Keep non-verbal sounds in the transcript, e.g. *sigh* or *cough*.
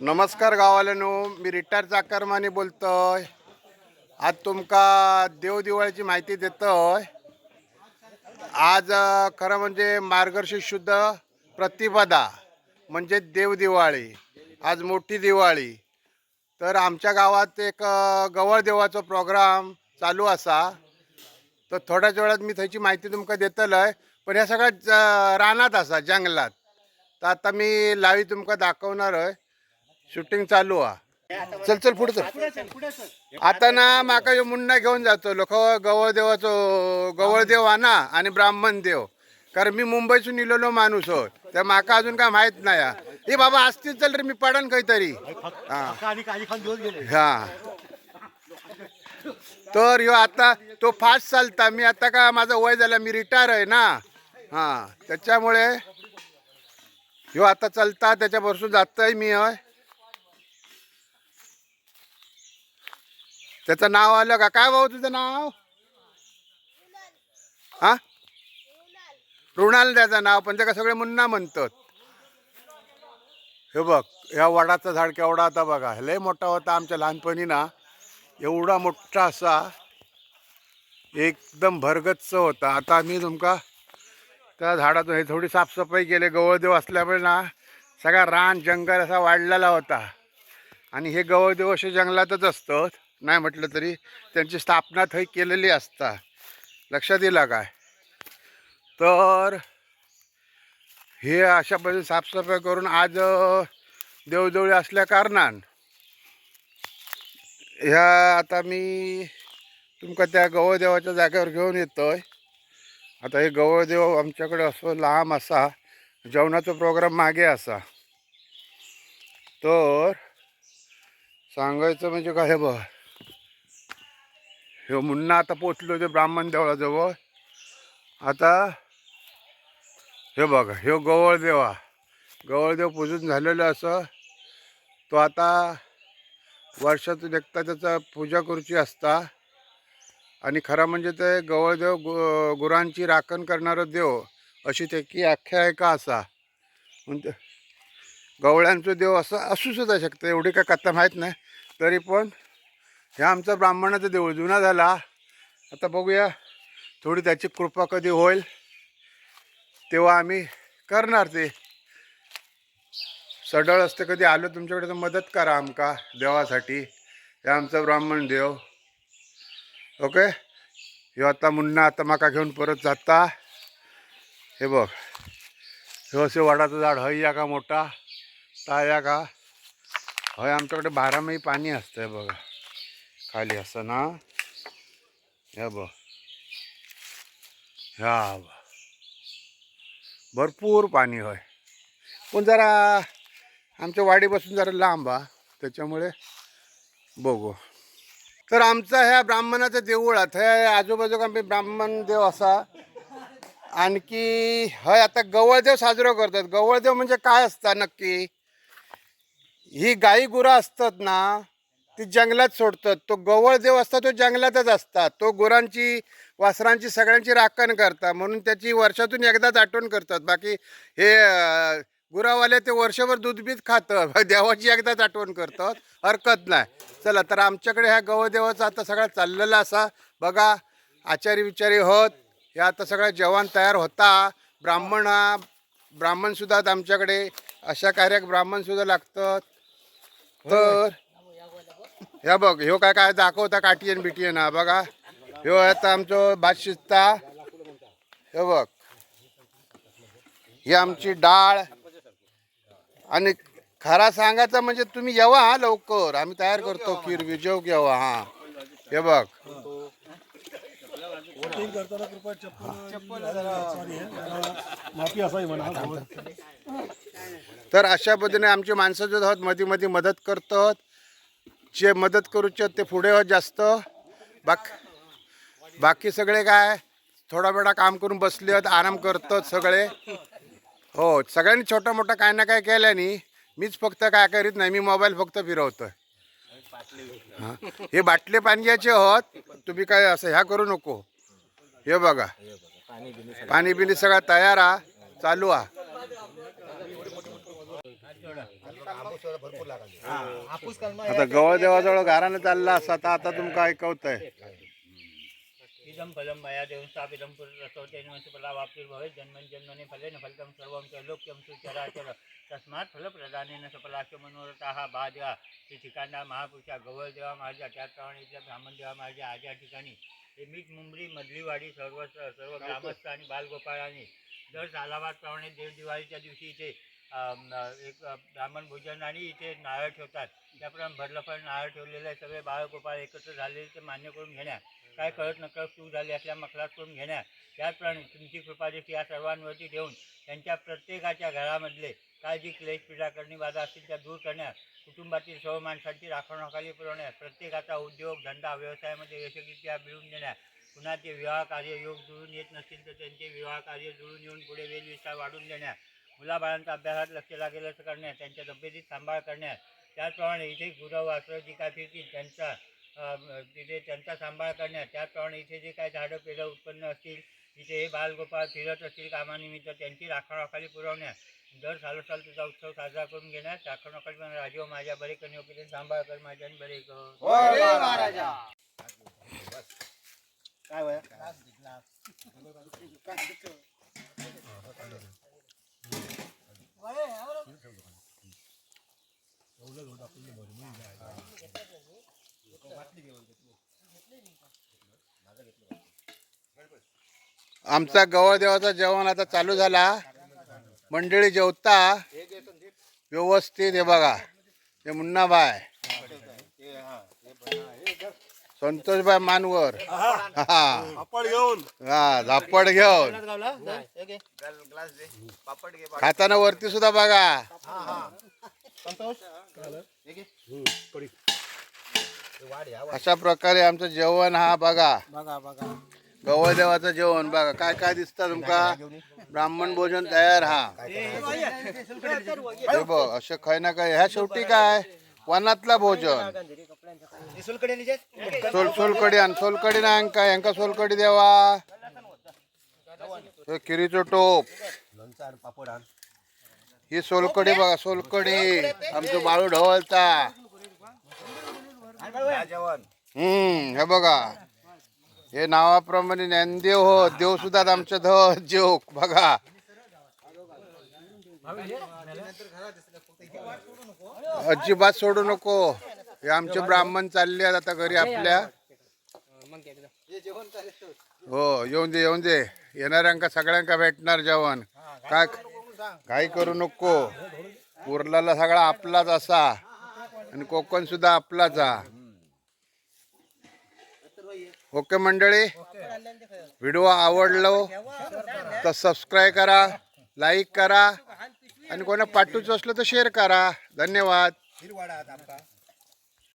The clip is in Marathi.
नमस्कार गावाल्यानो मी रिटायर चाकरमानी बोलतोय. आज तुमका देव दिवाळीची माहिती देतोय. आज खरं म्हणजे मार्गशीर्ष शुद्ध प्रतिपदा म्हणजे देव दिवाळी आज मोठी दिवाळी. तर आमच्या गावात एक गवळ देवाचो प्रोग्राम चालू असा. तर थोड्याच वेळात मी थंयची माहिती तुमकां देतलय. पण ह्या सगळ्या रानात असा जंगलात. तर आता मी लावी तुमकां दाखवणार आहे. शूटिंग चालू हा. चल चल पुढे चल. आता ना माका ह्यो मुन्ना घेऊन जातो. लोक गवळ देवाचो गवळ देव हा आणि ब्राह्मण देव. कारण मी मुंबईसून इलेलो माणूस हो. तर माका अजून काय माहीत नाही हा. ए बाबा असतील चल रे मी पडन काहीतरी. हा. हा. तर ह्यो आता तो फास्ट चालता. मी आता का माझं वय झालं मी रिटायर आहे ना. हा. त्याच्यामुळे ह्यो आता चालता त्याच्यापासून जातोय मी हय. त्याचं नाव आलं का? काय भाऊ तुझं नाव? हा? रुणाल त्याचं नाव पण त्याला सगळे मुन्ना म्हणतात. हे बघ ह्या वडाचं झाड केवढा होता बघा. लय मोठा होता आमच्या लहानपणी ना. एवढा मोठा असा एकदम भरगच्च होता. आता मी तुमका त्या झाडातून हे थोडी साफसफाई केली. गवळदेव असल्यामुळे ना सगळा रान जंगल असा वाढलेला होता. आणि हे गवळदेव असे जंगलातच असतात नाही म्हटलं तरी त्यांची स्थापना थंय केलेली असता. लक्षात येईल काय तर हे अशा पद्धतीने साफसफाई करून आज देवजवळी असल्या कारणान ह्या आता मी तुमका त्या गवळदेवाच्या जागेवर घेऊन येतोय. आता हे गवळदेव आमच्याकडे असो लांब असा जेवणाचा प्रोग्राम मागे असा. तर सांगायचं म्हणजे काय हे बघ. ह्यो मुन्ना आता पोचलो ते ब्राह्मण देवळाजवळ. आता हे बघा ह्यो गवळदेवा गवळदेव पूजून झालेलं असं. तो आता वर्षातून एकदा त्याचा पूजा करूची असता. आणि खरं म्हणजे ते गवळदेव गु गुरांची राखण करणारं देव अशी त्याची आख्यायिका असा? म्हणजे गवळ्यांचं देव असं असू सुद्धा शकतं एवढी काय कथा माहीत नाही. तरी पण हे आमचं ब्राह्मणाचा देऊळ जुना झाला. आता बघूया थोडी त्याची कृपा कधी होईल तेव्हा आम्ही करणार ते. सडळ असते कधी आलो तुमच्याकडे तर मदत करा आमका देवासाठी. हे आमचा ब्राह्मण देव. ओके? ह्यो आता मुन्ना आता माका घेऊन परत जाता. हे बघ. ह्यो असे वडाचं झाड हय या का मोठा? ता या का? हय आमच्याकडे बारामही पाणी असतं बघा. खाली असं ना. हे बघ. ह्या भरपूर पाणी होय. पण जरा आमच्या वाडीपासून जरा लांब हा. त्याच्यामुळे बघू. तर आमचा ह्या ब्राह्मणाचं देऊळ आता आजूबाजूक आम्ही ब्राह्मण देव असा. आणखी हय आता गवळदेव साजरो करतात. गवळदेव म्हणजे काय असता नक्की? ही गाई गुरं असतात ना ती जंगलात सोडतात. तो गवळदेव असता तो जंगलातच असतात. तो गुरांची वासरांची सगळ्यांची राखण करतात. म्हणून त्याची वर्षातून एकदाच आठवण करतात. बाकी हे गुरावाले ते वर्षभर दूध बीत खातं. *laughs* देवाची एकदाच आठवण करतात. हरकत नाही. चला तर आमच्याकडे ह्या गवदेवाचा आता सगळा चाललेला असा. बघा आचारी विचारी होत. हे आता सगळं जेवण तयार होता. ब्राह्मण हा ब्राह्मणसुद्धा आमच्याकडे. अशा कार्याक ब्राह्मणसुद्धा लागतात. तर हे बघ ह्यो काय काय दाखवता काटियन बिटियन हा बघा. ह्यो आता आमचो भात शिजता हे बघ. ही आमची डाळ. आणि खरा सांगायचं म्हणजे तुम्ही येवा हा लवकर. आम्ही तयार करतो खीर विजव येवा हा. हे बघ. तर अशा पद्धतीने आमची माणसं जो आहोत मध्ये मध्ये मदत करतात. जे मदत करूचे आहेत ते पुढे हो जास्त. बाक बाकी सगळे काय? थोडा वेळा काम करून बसले आहेत आराम करतात सगळे. हो सगळ्यांनी छोटा मोठं काय ना काय केल्याने मीच फक्त काय करीत नाही मी मोबाईल फक्त फिरवतोय. हां? हे बाटले पाण्याचे आहोत तुम्ही काय असं ह्या करू नको. हे बघा. पाणी बिणी सगळं तयार आ चालू हा आता गवळ देवाजवळ घरानं चालला असता तर आता तुमका ऐकवतंय. इदं फलं मया देवं स्थापितं पुरुषोत्तेन फला वाप्तिर्भवेत् जन्मन् जन्मनि फलेन फलितं सर्वं च लोक्यं सुचराचर तस्मात् फलप्रदानेन सफलास्य मनोरथाः बाध्या। हे ठिकाणा महापुरुषा गवळ देवा माझ्या त्याचप्रमाणे इथल्या ब्राह्मण देवा माझ्या आज या ठिकाणी मीठ मुंबरी मधलीवाडी सर्व सर्व ग्रामस्थ आणि बालगोपाळांनी दर सालाबादप्रमाणे देव दिवाळीच्या दिवशी इथे एक ब्राह्मण भोजन आणि इथे नारळ ठेवतात. त्याप्रमाणे भरलं पण नारळ ठेवलेले सगळे बाळगोपाळ एकत्र झालेले ते मान्य करून घेण्या काय कळत नकळत चूक झाली असल्या मखलात करून घेण्या त्याचप्रमाणे तुमची कृपा देखील या सर्वांवरती ठेवून त्यांच्या प्रत्येकाच्या घरामधले काय जी क्लेश पीडा करणी बाधा असतील त्या दूर करण्यास कुटुंबातील सर्व माणसांची राखणखाली पुरवण्यास प्रत्येकाचा उद्योग धंदा व्यवसायामध्ये यशस्वीरित्या मिळवून देण्यास कुणाचे विवाह कार्य योग जुळून येत नसतील तर त्यांचे विवाह कार्य जुळून येऊन पुढे वेलविस्तार वाढून देण्यास मुलाबाळांचा अभ्यासात लक्ष लागेल असं करण्यात त्यांच्या तब्येतीत सांभाळ करण्यात. त्याचप्रमाणे इथे गुरं वासरं जी काय फिरतील त्यांचा तिथे त्यांचा सांभाळ करण्यात. त्याचप्रमाणे इथे जे काही झाडं पेरं उत्पन्न असतील इथे हे बालगोपाळ फिरत असतील कामानिमित्त त्यांची राखणखाली पुरवण्यात. दर सालोसाल तुझा उत्सव साजरा करून घेण्यात राखणखाली राजीव माझ्या बरे कमी ओके सांभाळ कर माझ्या बरे कर काय वया? आमचा गवळदेवाचा जेवण आता चालू झाला. मंडळी जेवता. व्यवस्थित हे बघा. हे मुन्नाबाय संतोषबाई मानवर. हा. हा झापड घेऊन. खाताना वरती सुद्धा बघा. अशा प्रकारे आमचं जेवण हा बघा. बघा बघा. गवळ देवाचं जेवण बघा. काय काय दिसतं तुमका? ब्राह्मण भोजन तयार हा. हे बघ असे काय ना काय ह्या शेवटी काय? वनातला भोजन. सोल सोलकडी आण सोलकडी ना काय यांका सोलकडी देवा. हे किरीचं टोप. ही सोलकडी बघा सोलकडी आमचं बाळू ढवळता. हम्म हे बघा. हे नावाप्रमाणे ज्ञानदेव हो देव सुद्धा आमच्या ध जोक बघा. अजिबात सोडू नको. हे आमचे ब्राह्मण चालले आहेत आता घरी आपल्या. हो येऊन दे येऊन दे. येणाऱ्यांका सगळ्यांका भेटणार जेवण. काय काही करू नको. उरलेला सगळा आपलाच असा. आणि कोकण सुद्धा आपलाच आ ओके मंडळी? व्हिडिओ आवडलो तर सबस्क्राईब करा लाईक करा. आणि कोणा पाठवूचं असलं तर शेअर करा. धन्यवाद. हिरवाडा आमका